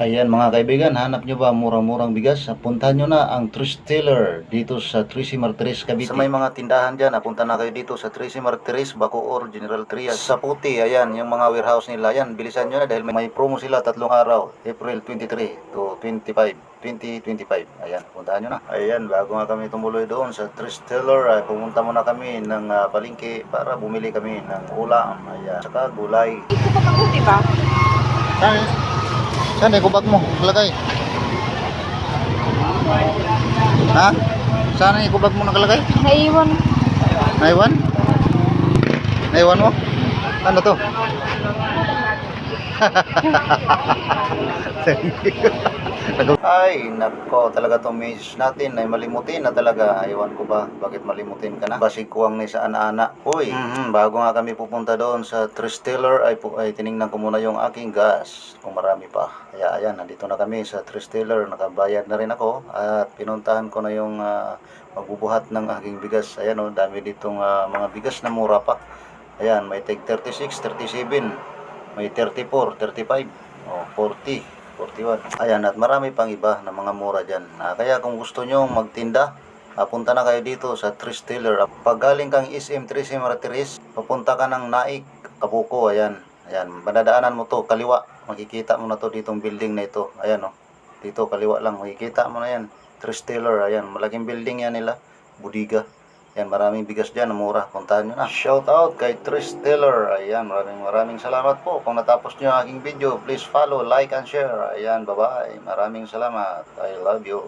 Ayan mga kaibigan, hanap nyo ba murang-murang bigas? Puntahan nyo na ang Tristiller dito sa Tracy Martires, Cavite. Sa may mga tindahan dyan, punta na kayo dito sa Tracy Martires, Bacoor, General Trias. Sa puti, ayan, yung mga warehouse nila. Ayan, bilisan nyo na dahil may, promo sila tatlong araw. April 23 to 25. 2025. Ayan, puntahan nyo na. Ayan, bago nga kami tumuloy doon sa Tristiller, ay pumunta muna kami ng ah, palengke para bumili kami ng ulam. Ayan, saka gulay. Ito pa ba? Saan? Saan yung kubag mo? Nakalagay. Ha? Saan yung kubag mo nakalagay? Naiwan. Naiwan? Naiwan mo? Ano to? Ay, nako, talaga tong message natin ay malimutin na talaga. Ewan ko ba, bakit malimutin ka na? Basig kuwang ni sa ana-ana. Uy, mhm, bago nga kami pupunta doon sa Tristiller, ay, pu- ay tiningnan ko muna yung aking gas, kung marami pa. Kaya ayan, nandito na kami sa Tristiller, nakabayad na rin ako. At pinuntahan ko na yung ah, magbubuhat ng aking bigas. Ayan o, dami ditong ah, mga bigas na mura pa. Ayan, may tag 36, 37, may 34, 35, o 40. 41. Ayan, at marami pang iba na mga mura dyan. Ah, kaya kung gusto nyo magtinda, ah, na kayo dito sa Tristiller. Pag galing kang SM Tracy Martires, papunta ka ng Naik, Kabuko, ayan. Ayan, madadaanan mo to, kaliwa. Makikita mo na to ditong building na ito. Ayan o, dito kaliwa lang, makikita mo na yan. Tristiller, ayan, malaking building yan nila. Budiga. Yan, maraming bigas dyan, mura. Puntahan nyo na. Shout out kay Trish Taylor. Ayan, maraming maraming salamat po. Kung natapos nyo aking video, please follow, like, and share. Ayan, bye-bye. Maraming salamat. I love you.